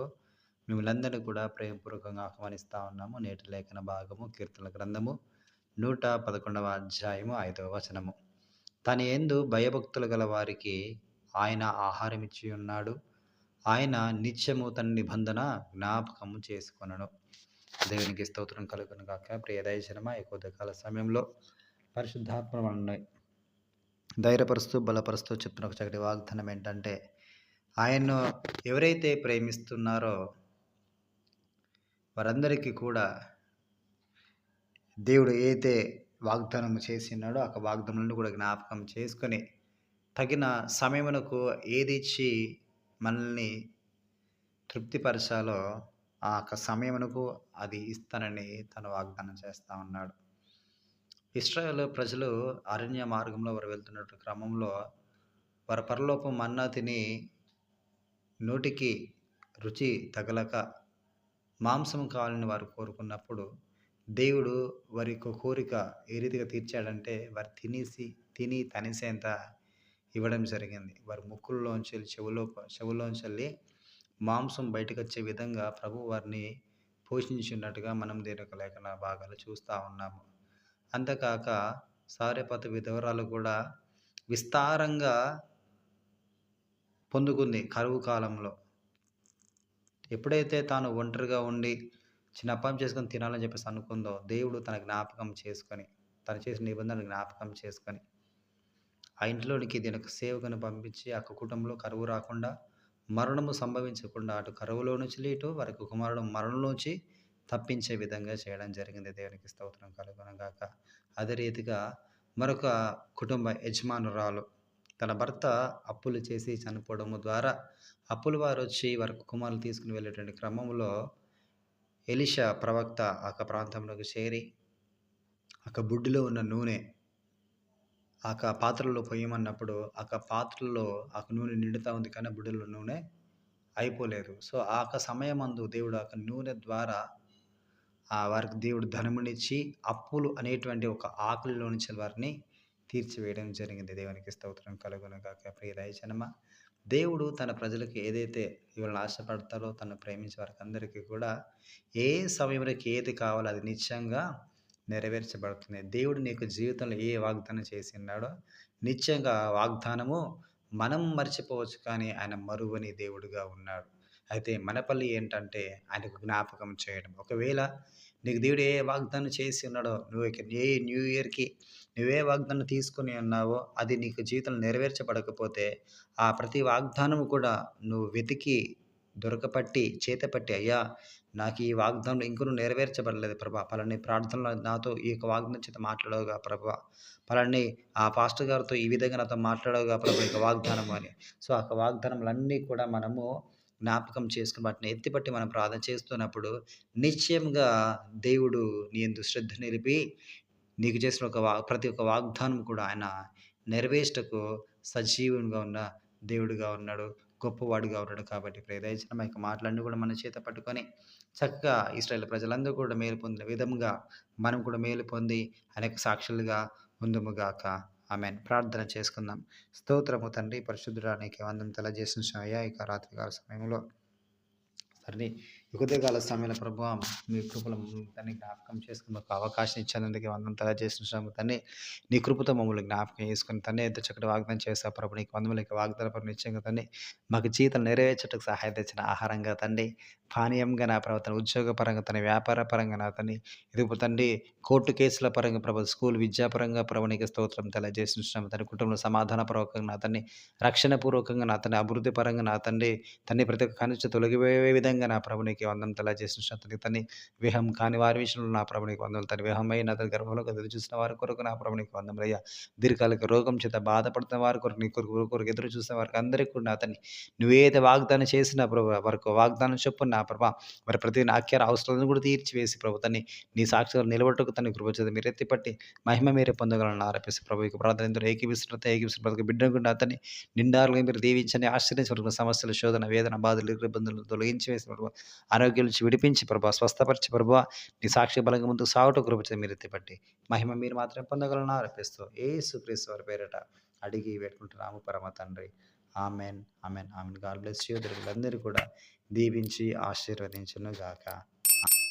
మిమ్మల్ని కూడా ప్రేమపూర్వకంగా ఆహ్వానిస్తూ ఉన్నాము. నేటి లేఖన భాగము కీర్తనల గ్రంథము నూట పదకొండవ అధ్యాయము ఐదవ వచనము. తన ఎందు భయభక్తులు గల వారికి ఆయన ఆహారం ఇచ్చి ఉన్నాడు. ఆయన నిత్యము తన నిబంధన జ్ఞాపకము చేసుకొనెను. దేవునికి స్తోత్రం కలుగును కాక ప్రియ దైవజనమా ఈ కొద్దికాల సమయంలో పరిశుద్ధాత్మ ఉన్నాయి ధైర్యపరుస్తూ, బలపరుస్తూ చెప్తున్న ఒక చక్కటి వాగ్దానం ఏంటంటే ఆయన్ను ఎవరైతే ప్రేమిస్తున్నారో వారందరికీ కూడా దేవుడు ఏదైతే వాగ్దానం చేసినాడో ఆ వాగ్దానాలను కూడా జ్ఞాపకం చేసుకొని తగిన సమయమునకు ఏది ఇచ్చి మనల్ని తృప్తిపరచాలో ఆ యొక్క సమయమునకు అది ఇస్తానని తను వాగ్దానం చేస్తూ ఉన్నాడు. ఇస్రాయల్ ప్రజలు అరణ్య మార్గంలో వారు వెళ్తున్న క్రమంలో వారి పరలోపం మన్నా తిని నోటికి రుచి తగలక మాంసం కావాలని వారు కోరుకున్నప్పుడు దేవుడు వారి యొక్క కోరిక ఏ రీతిగా తీర్చాడంటే వారు తినేసి తిని తనిసేంత ఇవ్వడం జరిగింది. వారి ముక్కుల్లోంచి చెవులో చెవులోంచి వెళ్ళి మాంసం బయటకు వచ్చే విధంగా ప్రభు వారిని పోషించినట్టుగా మనం దీని యొక్క లేఖన భాగాలు చూస్తూ ఉన్నాము. అంతేకాక సారేపత విధవరాలు కూడా విస్తారంగా పొందుకుంది కరువు కాలంలో. ఎప్పుడైతే తాను ఒంటరిగా ఉండి చిన్నప్పం చేసుకొని తినాలని చెప్పేసి అనుకుందో దేవుడు తన జ్ఞాపకం చేసుకొని తను చేసిన నిబంధనలు జ్ఞాపకం చేసుకొని ఆ ఇంట్లోనికి దీని ఒక సేవకుని పంపించి ఆ కుటుంబంలో కరువు రాకుండా మరణము సంభవించకుండా అటు కరువులో నుంచి ఇటు వారికి కుమారుడు మరణంలోంచి తప్పించే విధంగా చేయడం జరిగింది. దేవునికి స్తోత్రం కలుగునగాక అదే రీతిగా మరొక కుటుంబ యజమానురాలు తన భర్త అప్పులు చేసి చనిపోవడము ద్వారా అప్పుల వారు వచ్చి వారి కుమారులు తీసుకుని వెళ్ళేటువంటి క్రమంలో ఎలిషా ప్రవక్త ఆ ప్రాంతంలోకి చేరి ఆ బుడ్డిలో ఉన్న నూనె ఆ పాత్రలో పొయ్యమన్నప్పుడు ఆ పాత్రలో ఆ నూనె నిండుతూ ఉంది కానీ బుడ్డిలో నూనె అయిపోలేదు. సో ఆ సమయమందు దేవుడు ఆ నూనె ద్వారా ఆ వారికి దేవుడు ధనమునిచ్చి అప్పులు అనేటువంటి ఒక ఆకలిలో నుంచి వారిని తీర్చివేయడం జరిగింది. దేవునికి స్తోత్రం కలుగును కాక దయచనమ దేవుడు తన ప్రజలకు ఏదైతే ఇవాళ ఆశపడతారో తను ప్రేమించే వారికి అందరికీ కూడా ఏ సమయంలోకి ఏది కావాలో అది నిత్యంగా నెరవేర్చబడుతుంది. దేవుడు నీకు జీవితంలో ఏ వాగ్దానం చేసి ఉన్నాడో నిత్యంగా వాగ్దానము మనం మర్చిపోవచ్చు కానీ ఆయన మరువని దేవుడుగా ఉన్నాడు. అయితే మనపల్లి ఏంటంటే ఆయనకు జ్ఞాపకం చేయడం. ఒకవేళ నీకు దేవుడు ఏ వాగ్దానం చేసి ఉన్నాడో నువ్వు ఏ న్యూ ఇయర్కి నువ్వే వాగ్దానం తీసుకుని ఉన్నావో అది నీకు జీవితంలో నెరవేర్చబడకపోతే ఆ ప్రతి వాగ్దానము కూడా నువ్వు వెతికి దొరకపట్టి చేతపట్టి అయ్యా నాకు ఈ వాగ్దానం ఇంకొను నెరవేర్చబడలేదు ప్రభా. పలాని ప్రార్థనలో నాతో ఈ యొక్క వాగ్దానం చేత మాట్లాడవుగా ప్రభా. పలాని ఆ పాస్టర్ గారితో ఈ విధంగా నాతో మాట్లాడవుగా ప్రభా యొక్క వాగ్దానం అని. సో ఆ వాగ్దానములన్నీ కూడా మనము జ్ఞాపకం చేసుకుని వాటిని ఎత్తిపట్టి మనం ప్రార్థన చేస్తున్నప్పుడు నిశ్చయంగా దేవుడు నీ ఎందు శ్రద్ధ నిలిపి నీకు చేసిన ఒక వా ప్రతి ఒక్క వాగ్దానం కూడా ఆయన నెరవేర్చటకు సజీవునిగా ఉన్న దేవుడిగా ఉన్నాడు గొప్పవాడుగా ఉన్నాడు కాబట్టి ప్రదయించిన మా యొక్క మాటలన్నీ కూడా మన చేత పట్టుకొని చక్కగా ఇస్రాయల్ ప్రజలందరూ కూడా మేలు పొందిన విధంగా మనం కూడా మేలు పొంది అనేక సాక్షులుగా ముందుముగాక ఆమె ప్రార్థన చేసుకుందాం. స్తోత్రము తండ్రి పరిశుద్ధుడానికి వందం తెలియజేసిన అయ్యా ఇక రాత్రికాల సమయంలో తండ్రి యుగతకాల సమయంలో ప్రభు మీ కృపల తన్ని జ్ఞాపకం చేసుకుని మాకు అవకాశం ఇచ్చినందుకు వందం తెలియజేసిన తన్ని నీ కృపతో మమ్మల్ని జ్ఞాపకం చేసుకుని తనే ఎంత చక్కటి వాగ్దానం చేసా ప్రభు. నీకు వందములకి వాగ్దాన పరం నిశ్చయంగా తండ్రి మాకు జీవితం నెరవేర్చటకు సహాయం తెచ్చిన ఆహారంగా తండ్రి పానీయంగా నా ప్రవర్తన ఉద్యోగపరంగా తన వ్యాపార పరంగా నా తన్ని ఇది తండ్రి కోర్టు కేసుల పరంగా ప్రభు స్కూల్ విద్యాపరంగా ప్రభు స్తోత్రం తెలియజేసిన తన కుటుంబంలో సమాధానపూర్వకంగా నా తన్ని రక్షణ పూర్వకంగా నా తన్ని అభివృద్ధి పరంగా నా తండ్రి తన్ని ప్రతి ఒక్క కనిష్ట తొలగిపోయే విధంగా నా ప్రభునికి వందం తెలియజేసిన అతనికి తని విహం కాని వారి విషయంలో నా ప్రభునికి వందలు తన విహమైన అతని తన గర్భంలో ఎదురు చూసిన వారి కొరకు నా ప్రభునికి వందములయ్యా దీర్ఘకాలిక రోగం చేత బాధపడుతున్న వారి కొరకు నీ కొరకు కొరకు ఎదురు చూసిన వారికి అందరికీ కూడా నా తన్ని నువ్వేదైతే వాగ్దానం చేసిన ప్రభు వరకు వాగ్దానం చెప్పు నా ప్రభా మరి ప్రతి నాక్యార అవసరాలను కూడా తీర్చివేసి ప్రభు తన్ని నీ సాక్షిగా నిలబట్టుకు తన కృప చేత మీరు ఎత్తిపట్టి మహిమ మీరే పొందగలను ఆరోపిస్తే ప్రభు ప్రార్థన ఎందరో ఏకీవిస్తున్న ఏకీవిస్తున్న ప్రతి బిడ్డను అతన్ని నిండారుగా మీరు దీవించని ఆశ్చర్యించబడుకున్న సమస్యలు శోధన వేదన బాధలు ఇబ్బందులు తొలగించి వేసిన ఆరోగ్యం నుంచి విడిపించి ప్రభు స్వస్థపరిచి ప్రభు నీ సాక్షి బలంగా ముందుకు సాగుట కృపచే మీరు ఎత్తిపట్టి మహిమ మీరు మాత్రమే పొందగలను? ఆరోపిస్తూ ఏ సుక్రీస్తు వారి పేరట అడిగి పెట్టుకుంటున్నాము పరమ తండ్రి. Amen amen amen. God bless you. అందరూ కూడా దీవించి ఆశీర్వదించును గాక